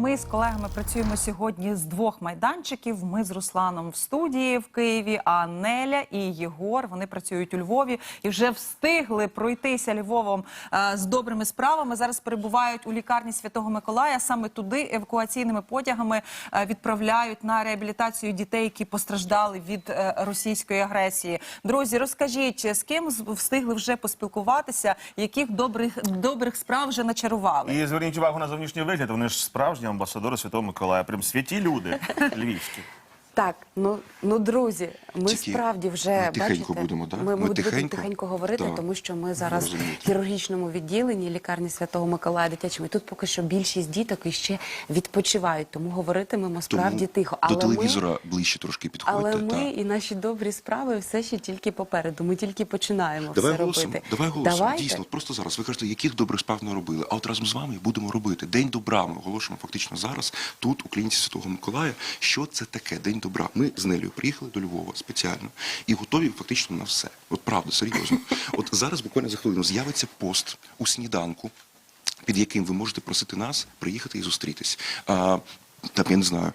Ми з колегами працюємо сьогодні з двох майданчиків. Ми з Русланом в студії в Києві, а Неля і Єгор вони працюють у Львові і вже встигли пройтися Львовом е, з добрими справами. Зараз перебувають у лікарні Святого Миколая. Саме туди евакуаційними потягами е, відправляють на реабілітацію дітей, які постраждали від е, російської агресії. Друзі, розкажіть, з ким встигли вже поспілкуватися, яких добрих добрих справ вже начарували? І зверніть увагу на зовнішній вигляд. Вони ж справжні амбасадори Святого Миколая. Прям святі люди львівські. Так, ну ну друзі, ми Тільки справді вже ми тихенько бачите, будемо, да? Ми, Ми будемо тихенько? тихенько говорити, Так. тому що ми зараз в хірургічному відділенні лікарні Святого Миколая дитячому. І Тут поки що більшість діток іще відпочивають, тому говоритимемо справді тихо. до ми- телевізора ближче трошки підходьте. Але ми та. і наші добрі справи все ще тільки попереду. Ми тільки починаємо Давай все голосом, робити. давай голосом. Давайте. Дійсно, просто зараз. Ви кажете, яких добрих справ не робили. А от разом з вами будемо робити. День добра ми оголошуємо фактично зараз, тут, у клініці Святого Миколая. Що це таке? День добра. Ми з Нелею приїхали до Львова спеціально і готові фактично на все. От правда, серйозно. От зараз буквально за хвилину з'явиться пост у сніданку, під яким ви можете просити нас приїхати і зустрітись. Там, я не знаю,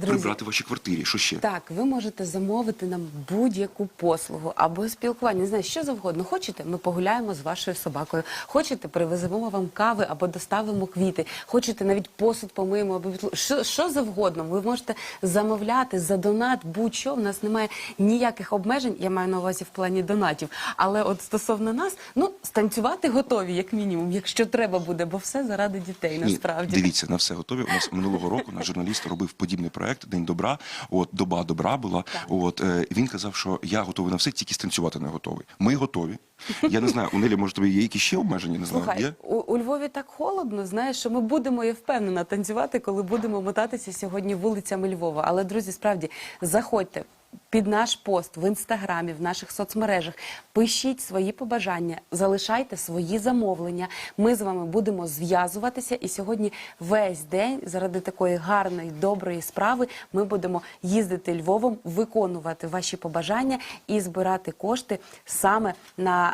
прибрати в вашій квартирі. Що ще? Так, ви можете замовити нам будь-яку послугу або спілкування. Не знаю, що завгодно. Хочете, ми погуляємо з вашою собакою. Хочете, привеземо вам кави або доставимо квіти. Хочете, навіть посуд помиємо або відлу- що, що завгодно. Ви можете замовляти за донат, будь-що. В нас немає ніяких обмежень. Я маю на увазі в плані донатів. Але от стосовно нас, ну станцювати готові, як мінімум, якщо треба буде, бо все заради дітей. Ні, Насправді дивіться, на все готові. У нас минулого року наш журналіст робив подібний проект День добра. От доба добра була. От е, він казав, що я готовий на все, тільки станцювати не готовий. Ми готові. Я не знаю, у Нелі, може, тобі є якісь ще обмеження? Не знаю. Слухай, Є? у, у Львові так холодно, знаєш, що ми будемо, я впевнена, танцювати, коли будемо мотатися сьогодні вулицями Львова. Але, друзі, справді, заходьте під наш пост в інстаграмі, в наших соцмережах, пишіть свої побажання, залишайте свої замовлення. Ми з вами будемо зв'язуватися. І сьогодні весь день, заради такої гарної, доброї справи, ми будемо їздити Львовом, виконувати ваші побажання і збирати кошти саме на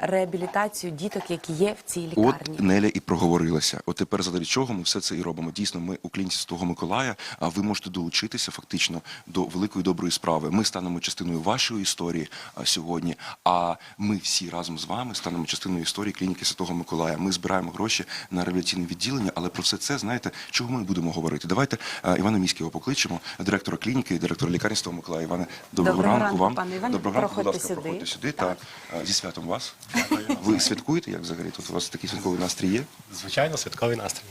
е, реабілітацію діток, які є в цій лікарні. От Неля і проговорилася. От тепер заради чого ми все це і робимо. Дійсно, ми у клініці Святого Миколая, а ви можете долучитися фактично до великої доброї справи. Ми станемо частиною вашої історії а, сьогодні. А ми всі разом з вами станемо частиною історії клініки Святого Миколая. Ми збираємо гроші на реабілітаційне відділення, але про все це знаєте, чого ми будемо говорити. Давайте а, Івана Міського покличемо, директора клініки, директора лікарні Святого Миколая. Іване, доброго, Доброго ранку, ранку, вам. пане Іване. Доброго ранку, будь ласка, сюди. проходьте сюди. Так. Так. А, Зі святом вас. Ви святкуєте як взагалі? Тут у вас такий святковий настрій є? Звичайно, святковий настрій.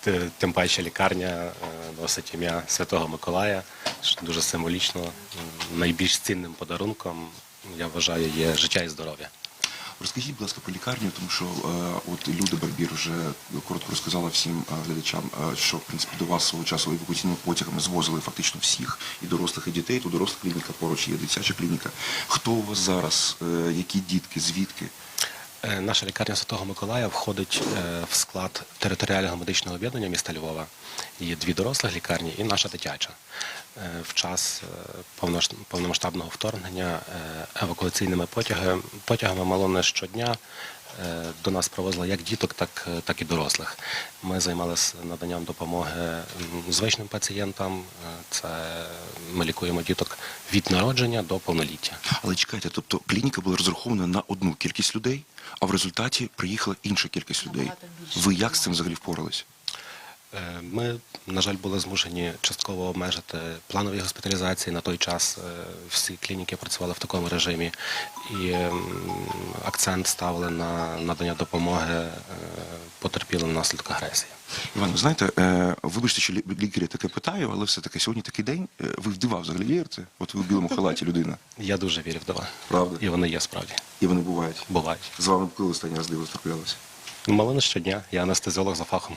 Ти- Тим паче лікарня е, носить ім'я Святого Миколая, що дуже символічно. Найбільш цінним подарунком, я вважаю, є життя і здоров'я. Розкажіть, будь ласка, про лікарню, тому що е, от Люда Барбір вже коротко розказала всім е, глядачам, е, що в принципі до вас свого часу евакуаційними потягами звозили фактично всіх і дорослих, і дітей. Тут доросла клініка, поруч є дитяча клініка. Хто у вас зараз? Е, які дітки? Звідки? Е, Наша лікарня Святого Миколая входить е, в склад територіального медичного об'єднання міста Львова. Є дві дорослих лікарні і наша дитяча. Е, В час повномасштабного вторгнення евакуаційними потяги, потягами мало не щодня до нас привозили як діток, так, е, так і дорослих. Ми займалися наданням допомоги звичним пацієнтам. Е, Це ми лікуємо діток від народження до повноліття. Але чекайте, тобто клініка була розрахована на одну кількість людей, а в результаті приїхала інша кількість людей. Ви як з цим взагалі впоралися? Е, Ми, на жаль, були змушені частково обмежити планові госпіталізації. На той час е, всі клініки працювали в такому режимі, і ем, акцент ставили на надання допомоги е, потерпілим внаслідок агресії. Іван, ви знаєте, вибачте, що лікарі таке питаю, але все-таки сьогодні такий день. Ви в дива взагалі вірите? От ви в білому халаті людина. Я дуже вірю в дива. Правда? І вони є справді. І вони бувають. Бувають. З вами коли останній раз диво траплялося? Ну, Мало не щодня. Я анестезіолог за фахом.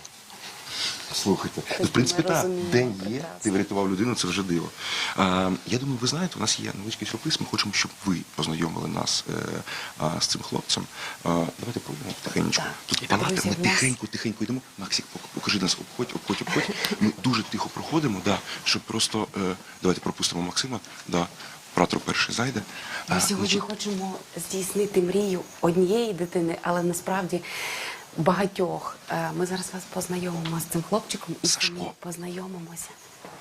Слухайте, Тоді ну, в принципі, так, день є, прекрасно. ти врятував людину, це вже диво. А, я думаю, ви знаєте, у нас є невеличкий сюрприз, ми хочемо, щоб ви познайомили нас е, а, з цим хлопцем. А, давайте пройдемо потихеньку. Так. Тут палата, ми тихенько, тихенько йдемо. Максик, покажи нас, обходь, обходь, обходь. Ми дуже тихо проходимо, да, щоб просто, е, давайте пропустимо Максима, да. Оператор перший зайде. Ми сьогодні хочемо здійснити мрію однієї дитини, але насправді багатьох. Е, Ми зараз вас познайомимо з цим хлопчиком і Сашко. самі познайомимося.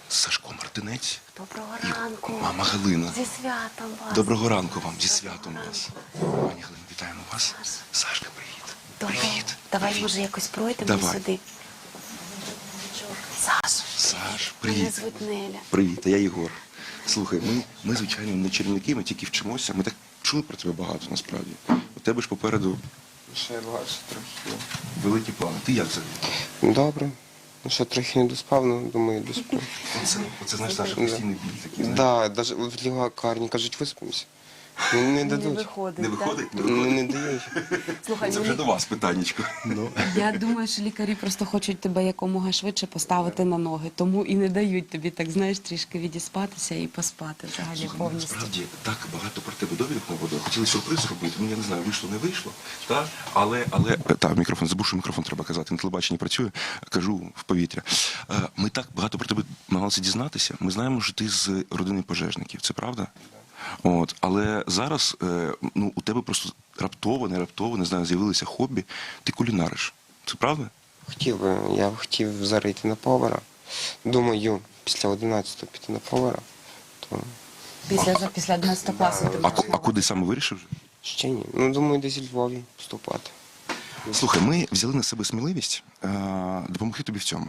Сашко Мартинець Доброго і ранку. мама Галина. Зі святом вас. Доброго ранку вам, зі святом вас. Пані Галина, вітаємо вас. Сашка, привіт. Добре. Привіт. Давай, Привіт. може, якось пройдемо Давай. сюди. Саш, Саш, мене привіт. звуть Неля. Привіт, я Єгор. Слухай, ми, ми звичайно, не чарівники, ми тільки вчимося. Ми так чули про тебе багато насправді. У тебе ж попереду Ще легше трохи. великі плани. Ти як це? Добре. Ну що, трохи не доспав, але думаю, досплю. Оце, оце знаєш, наш постійний біль такий, знаєш. Да, даже в лікарні кажуть, виспимося. Ну, не дадуть. виходить. Не так? виходить? Не Ну, виходить? не дають. Слухай, Це ну, вже до вас питаннячко. Я думаю, що лікарі просто хочуть тебе якомога швидше поставити на ноги, тому і не дають тобі так, знаєш, трішки відіспатися і поспати взагалі Слухай, ну, повністю. насправді так багато про тебе довідок наводили. Хотіли сюрприз зробити. Ну я не знаю, вийшло, не вийшло. Та? Але, але е, та, мікрофон, забув, що мікрофон треба казати. На телебаченні працює, кажу в повітря. Е, Ми так багато про тебе намагалися дізнатися. Ми знаємо, що ти з родини пожежників. Це правда? От, але зараз е, ну, у тебе просто раптово, не раптово, не знаю, з'явилося хобі. Ти кулінариш. Це правда? Хотів би, я хотів зараз йти на повара. Думаю, після 11-го піти на повара. То Після, після 11 класу ти А, ку- а куди саме вирішив? вже? ще ні. Ну, думаю, десь у Львові вступати. Слухай, ми взяли на себе сміливість е, допомогти тобі в цьому.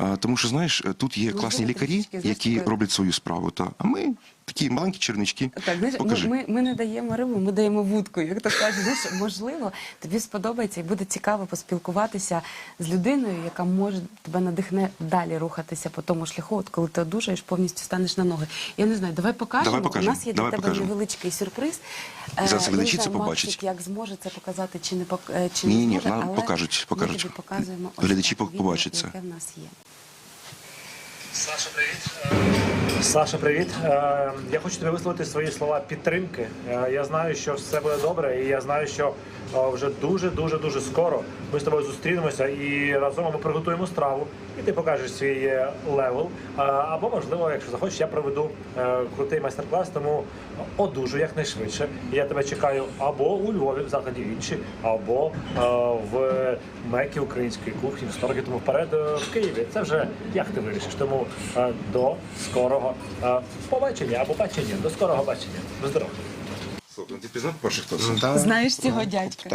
Е, тому що, знаєш, е, тут є Ну, класні лікарі, знаєш, які таке- роблять свою справу. Та, а ми такі маленькі чернички. Так, знаєш, ну, Покажи. ми, ми не даємо рибу, ми даємо вудку. Як то кажуть, знаєш, можливо, тобі сподобається і буде цікаво поспілкуватися з людиною, яка може тебе надихне далі рухатися по тому шляху, от коли ти одужаєш, повністю станеш на ноги. Я не знаю, давай покажемо. Давай покажемо, У нас є давай для тебе покажемо. невеличкий сюрприз. Зараз Е, я не глядачі це знаю, побачать. Максик як зможе це показати чи не пок... е, чи не ні, зможе, нам але покажуть, покажуть. Ми тобі показуємо ось Глядачі відео, побачать це. яке в нас є. Саша, привіт. Саша, привіт. Е, Я хочу тобі висловити свої слова підтримки. Е, Я знаю, що все буде добре, і я знаю, що е, вже дуже, дуже, дуже скоро ми з тобою зустрінемося і разом ми приготуємо страву, і ти покажеш свій е, левел. Або, можливо, якщо захочеш, я проведу е, крутий майстер-клас, тому одужу якнайшвидше. Я тебе чекаю або у Львові, в закладі інші, або е, в мекі української кухні, в 100 тому вперед в Києві. Це вже як ти вирішиш. Тому до скорого побачення або бачення, до скорого бачення. До здоров'я. Слухай, ти пізнав перше, хто? Ну. Знаєш цього Ну, дядька?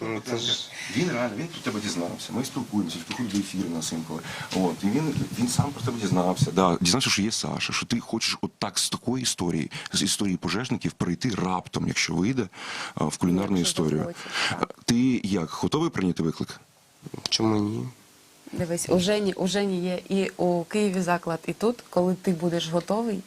Ну, це ж Він реально, він про тебе дізнався. Ми спілкуємося, виходить до ефіру на інколи. От, і він, він сам про тебе дізнався. Да, дізнався, що є Саша, що ти хочеш от з такої історії, з історії пожежників, перейти раптом, якщо вийде, а, в кулінарну Якщо історію. захочеш, так. Ти як, готовий прийняти виклик? чому ні? Дивись, у Жені, у Жені є і у Києві заклад, і тут, коли ти будеш готовий,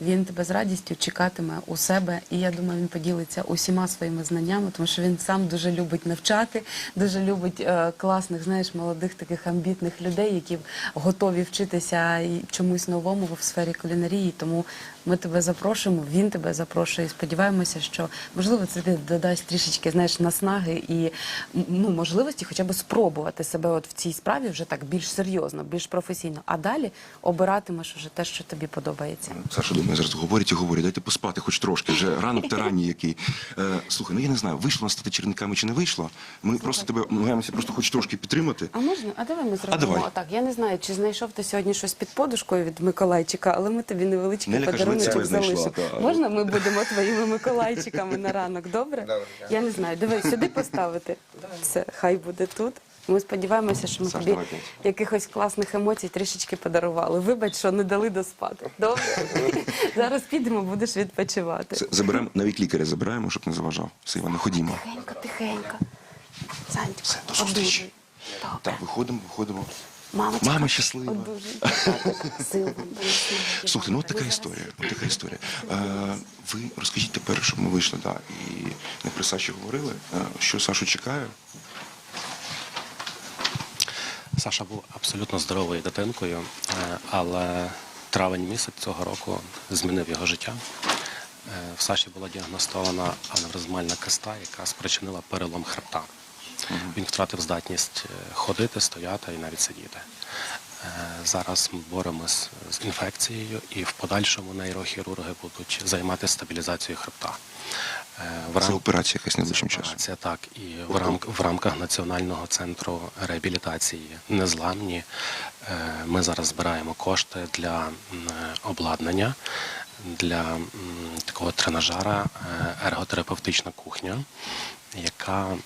він тебе з радістю чекатиме у себе. І я думаю, він поділиться усіма своїми знаннями, тому що він сам дуже любить навчати, дуже любить е, класних, знаєш, молодих таких амбітних людей, які готові вчитися чомусь новому в сфері кулінарії. Тому ми тебе запрошуємо, він тебе запрошує. Сподіваємося, що можливо це ти додасть трішечки знаєш наснаги і ну можливості, хоча б спробувати себе от в цій справі вже так більш серйозно, більш професійно. А далі обиратимеш уже те, що тобі подобається. Саша думає, зараз говорять і говорять, дайте поспати хоч трошки, вже ранок та ранній який. Е, слухай, ну я не знаю, вийшло нас стати черниками чи не вийшло. Ми просто тебе намагаємося просто хоч трошки підтримати. А можна? А давай ми зробимо давай. так. Я не знаю, чи знайшов ти сьогодні щось під подушкою від Миколайчика, але ми тобі невеличкий подарунок «Ви це знайшла, Можна ми будемо твоїми Миколайчиками на ранок? Добре? Добре, Я не знаю. Диви, сюди поставити. Це хай буде тут. Ми сподіваємося, що ми Саш, тобі якихось класних емоцій трішечки подарували. Вибач, що не дали доспати. Добре? Зараз підемо, будеш відпочивати. Заберемо, навіть лікаря забираємо, щоб не заважав. Все, Іване, ходімо. Тихенько, тихенько. Санечка, Все, до зустрічі. Так, виходимо, виходимо. Мамочка, Мама щаслива. одужуй. Сил вам, наснаги Слухайте, ну от така історія. От така історія. Е, ви розкажіть тепер, щоб ми вийшли, да, і не при Саші говорили, е, що Сашу чекає. Саша був абсолютно здоровою дитинкою, е, але травень місяць цього року змінив його життя. Е, В Саші була діагностована аневризмальна киста, яка спричинила перелом хребта. Він втратив здатність е, ходити, стояти і навіть сидіти. Е, Зараз ми боремось з інфекцією, і в подальшому нейрохірурги будуть займатися стабілізацією хребта. Е, в Це операція якась найближчим часом. так. І в, рам... в рамках Національного центру реабілітації незламні ми зараз збираємо кошти для обладнання, для такого тренажера ерготерапевтична кухня, яка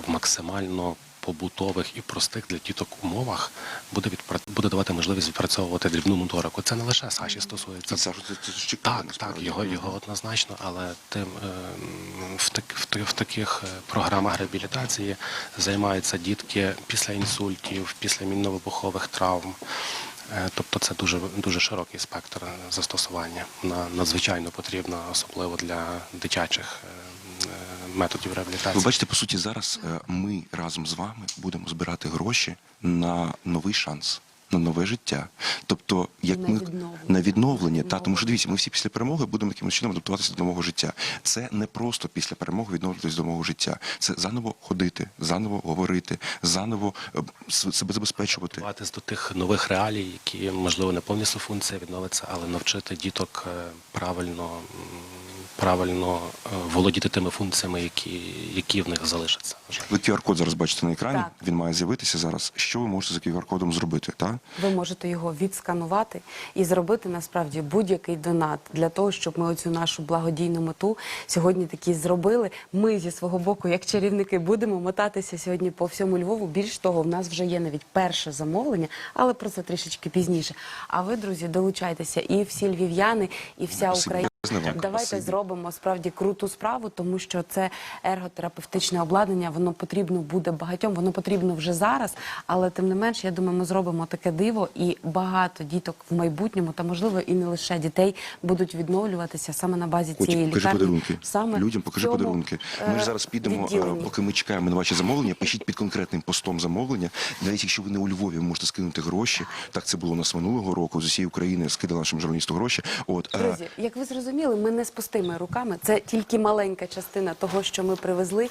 в максимально побутових і простих для діток умовах буде відпра... буде давати можливість відпрацьовувати дрібну моторику. Це не лише Саші стосується. І Сашу, це, це Так, так, його, його однозначно, але тим е, в, так, в, в таких е, програмах реабілітації займаються дітки після інсультів, після мінно-вибухових травм. Е, Тобто це дуже дуже широкий спектр е, застосування. На надзвичайно потрібно, особливо для дитячих методів реабілітації. Ви бачите, по суті, зараз е, ми разом з вами будемо збирати гроші на новий шанс. На нове життя, тобто як На ми відновлення. на відновлення, та тому що дивіться, ми всі після перемоги будемо якимось чином адаптуватися до нового життя. Це не просто після перемоги відновлюватися до нового життя. Це заново ходити, заново говорити, заново е, себе забезпечувати. Готуватись до тих нових реалій, які можливо не повністю функція відновиться, але навчити діток е, правильно, правильно е, володіти тими функціями, які, які в них залишаться. Ви QR-код зараз бачите на екрані. Так. Він має з'явитися зараз. Що ви можете за QR-кодом зробити? Так? Ви можете його відсканувати і зробити насправді будь-який донат для того, щоб ми оцю нашу благодійну мету сьогодні такі зробили. Ми зі свого боку, як чарівники, будемо мотатися сьогодні по всьому Львову. Більш того, в нас вже є навіть перше замовлення, але про це трішечки пізніше. А ви, друзі, долучайтеся і всі львів'яни, і вся Україна. Давайте зробимо справді круту справу, тому що це ерготерапевтичне обладнання. Воно потрібно буде багатьом, воно потрібно вже зараз. Але тим не менш, я думаю, ми зробимо таке диво, і багато діток в майбутньому, та можливо і не лише дітей, будуть відновлюватися саме на базі Потім цієї покажи лікарні. подарунки. Саме Людям покажи цьому, подарунки. Ми е, ж зараз підемо, е, відділенні. поки ми чекаємо на ваші замовлення. Пишіть під конкретним постом замовлення. Навіть якщо ви не у Львові, ви можете скинути гроші. Так це було у нас минулого року. З усієї України скидали нашим журналісту гроші. От е, Друзі, як ви зрозуміли, ми не з пустими руками. Це тільки маленька частина того, що ми привезли.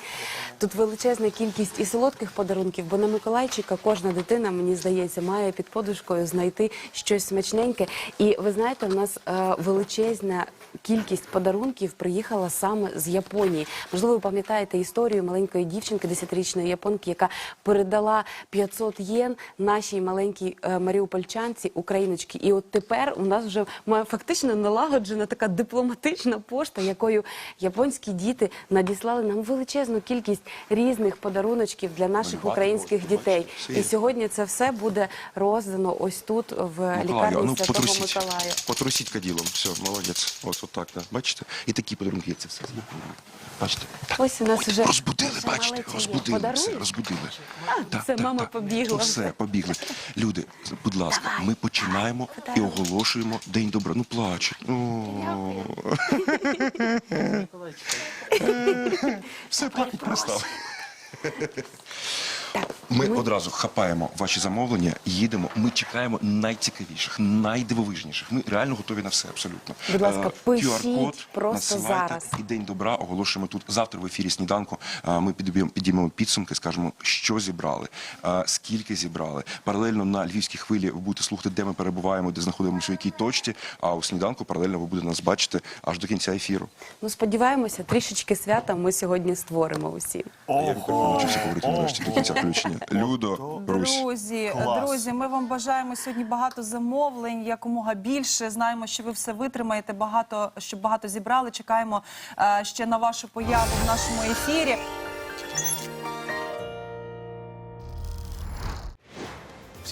Тут величезна кількість і солодких подарунків, бо на Миколайчика кожна дитина, мені здається, має під подушкою знайти щось смачненьке. І ви знаєте, у нас е, величезна кількість подарунків приїхала саме з Японії. Можливо, ви пам'ятаєте історію маленької дівчинки, 10-річної японки, яка передала 500 єн нашій маленькій е, маріупольчанці, україночці. І от тепер у нас вже має фактично налагоджена така дипломатична пошта, якою японські діти надіслали нам величезну кількість різних подаруночків для наших українських дітей. І сьогодні це все буде роздано ось тут в лікарні ну Святого потрусіть. Миколая. Потрусіть каділом. Все, молодець. Ось отак. Да. Бачите? І такі подарунки є. Це все. Бачите? Ось у нас вже розбудили, бачите, розбудили, все, розбудили. це мама побігла То все, побігли. Люди, будь ласка, ми починаємо і оголошуємо День добра. Ну плачуть. О. Все, плакать перестав. Ми одразу хапаємо ваші замовлення, їдемо. Ми чекаємо найцікавіших, найдивовижніших. Ми реально готові на все абсолютно. Будь ласка, Е, пишіть просто зараз. І день добра оголошуємо тут. Завтра в ефірі сніданку. е, Ми підіб'ємо підіймемо підсумки, скажемо, що зібрали, е, скільки зібрали. Паралельно на львівській хвилі ви будете слухати, де ми перебуваємо, де знаходимося, у якій точці. А у сніданку паралельно ви будете нас бачити аж до кінця ефіру. Ну сподіваємося, трішечки свята ми сьогодні створимо усім. Я так навчився говорити нарешті до кінця включення. Людо, Русь. Друзі, Клас. друзі, ми вам бажаємо сьогодні багато замовлень, якомога більше. Знаємо, що ви все витримаєте, багато щоб багато зібрали. Чекаємо е, ще на вашу появу в нашому ефірі.